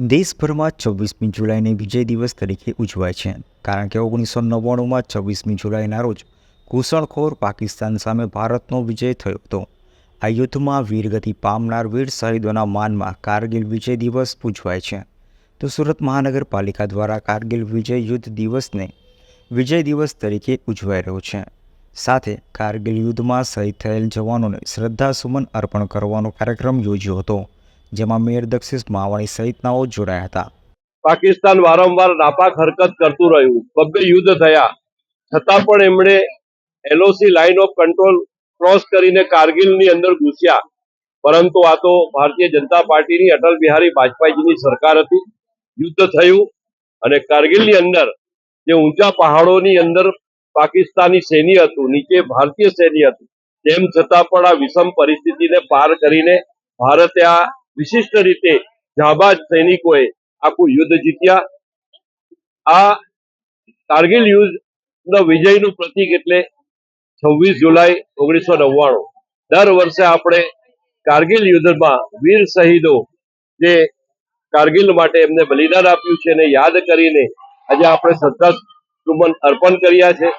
દેશભરમાં છવ્વીસમી જુલાઈને વિજય દિવસ તરીકે ઉજવાય છે. કારણ કે ઓગણીસો નવ્વાણુંમાં છવ્વીસમી જુલાઈના રોજ ઘૂસણખોર પાકિસ્તાન સામે ભારતનો વિજય થયો હતો. આ યુદ્ધમાં વીરગતિ પામનાર વીર શહીદોના માનમાં કારગિલ વિજય દિવસ ઉજવાય છે. તો સુરત મહાનગરપાલિકા દ્વારા કારગિલ વિજય યુદ્ધ દિવસને વિજય દિવસ તરીકે ઉજવાઈ રહ્યો છે. સાથે કારગિલ યુદ્ધમાં શહીદ થયેલ જવાનોને શ્રદ્ધાસુમન અર્પણ કરવાનો કાર્યક્રમ યોજ્યો હતો. જેમાં મેયર દક્ષિસ માવાણી સહિતનાઓ જોડાયા હતા. પાકિસ્તાન વારંવાર નાપાક હરકત કરતું રહ્યું. ભવ્ય યુદ્ધ થયા. છતાં પણ એમણે LOC line of control cross કરીને કારગિલની અંદર ઘૂસ્યા. પરંતુ આ તો ભારતીય જનતા પાર્ટીની અટલ બિહારી વાજપેયીજીની સરકાર હતી. યુદ્ધ થયું અને કારગિલની અંદર જે ઊંચા પહાડોની અંદર પાકિસ્તાની સૈન્ય હતું, નીચે ભારતીય સૈન્ય હતું, તેમ છતાં પણ આ વિષમ પરિસ્થિતિને પાર કરીને ભારતે આ વિશિષ્ટ રીતે જાબાજ સૈનિકોએ આખું યુદ્ધ જીત્યા. આ કારગિલ યુદ્ધ વિજયનું પ્રતીક એટલે છવ્વીસ જુલાઈ ઓગણીસો નવ્વાણું. દર વર્ષે આપણે કારગિલ યુદ્ધમાં વીર શહીદો જે કારગિલ માટે એમને બલિદાન આપ્યું છે એને યાદ કરીને આજે આપણે શ્રદ્ધા અર્પણ કર્યા છે.